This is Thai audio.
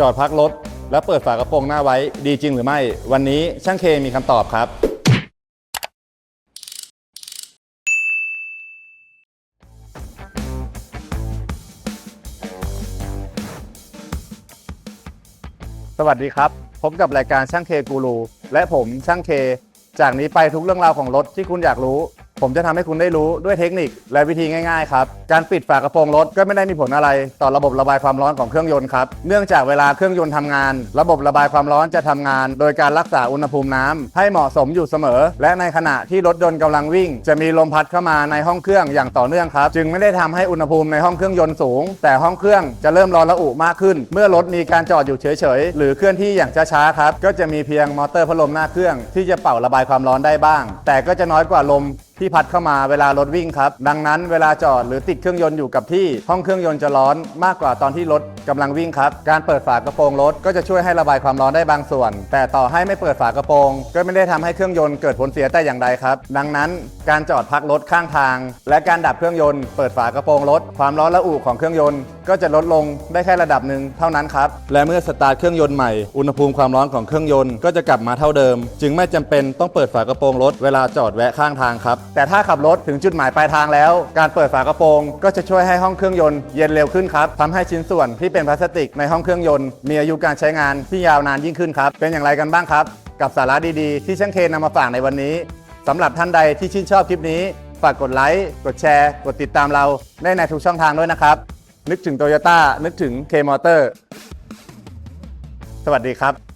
จอดพักรถ แล้วเปิดฝากระโปรงหน้าไว้ดีจริงหรือไม่ วันนี้ช่างเคมีคำตอบครับ สวัสดีครับ พบกับรายการช่างเคกูรูและผมช่างเค จากนี้ไปทุกเรื่องราวของรถที่คุณอยากรู้ ผมจะทำให้คุณได้รู้ด้วยเทคนิคและวิธีง่ายๆครับ การปิดฝากระโปรงรถก็ไม่ได้มีผลอะไร ต่อระบบระบายความร้อนของเครื่องยนต์ครับ เนื่องจากเวลาเครื่องยนต์ทำงาน ระบบระบายความร้อนจะทำงาน โดยการรักษาอุณหภูมิน้ำให้เหมาะสมอยู่เสมอ และในขณะที่รถยนต์กำลังวิ่ง จะมีลมพัดเข้ามาในห้องเครื่องอย่างต่อเนื่องครับ จึงไม่ได้ทำให้อุณหภูมิในห้องเครื่องยนต์สูง แต่ห้องเครื่องจะเริ่มร้อนระอุมากขึ้น เมื่อรถมีการจอดอยู่เฉยๆหรือเคลื่อนที่อย่างช้าๆครับก็จะมีเพียงมอเตอร์พัดลมหน้าเครื่อง ที่จะเป่าระบายความร้อนได้บ้าง แต่ก็จะน้อยกว่าลม ที่พัดเข้ามาเวลารถวิ่งครับ ดังนั้นเวลาจอดหรือติดเครื่องยนต์อยู่กับที่ห้องเครื่องยนต์จะร้อนมากกว่าตอนที่รถกำลังวิ่งครับ การเปิดฝากระโปรงรถก็จะช่วยให้ระบายความร้อนได้บางส่วน แต่ต่อให้ไม่เปิดฝากระโปรง ก็ไม่ได้ทำให้เครื่องยนต์เกิดผลเสียแต่อย่างใดครับ ดังนั้นการจอดพักรถข้างทาง และการดับเครื่องยนต์เปิดฝากระโปรงรถความร้อนระอุของเครื่องยนต์ ก็จะลดลงได้แค่ระดับหนึ่งเท่านั้นครับ และเมื่อสตาร์ทเครื่องยนต์ใหม่ อุณหภูมิความร้อนของเครื่องยนต์ก็จะกลับมาเท่าเดิม จึงไม่จำเป็นต้องเปิดฝากระโปรงรถเวลาจอดแวะข้างทางครับ แต่ถ้าขับรถถึงจุดหมายปลายทางแล้ว การเปิดฝากระโปรง ก็จะช่วยให้ห้องเครื่องยนต์เย็นเร็วขึ้นครับทำให้ชิ้นส่วนที่เป็นพลาสติกในห้องเครื่องยนต์มีอายุการใช้งานที่ยาวนานยิ่งขึ้นครับ เป็นอย่างไรกันบ้างครับ กับสาระดีๆ ที่ช่างเคนนำมาฝากในวันนี้สำหรับท่านใดที่ชื่นชอบคลิปนี้ ฝากกดไลค์ กดแชร์ กดติดตามเราได้ในทุกช่องทางด้วยนะครับ นึกถึงโตโยต้านึกถึงเคมอเตอร์ สวัสดีครับ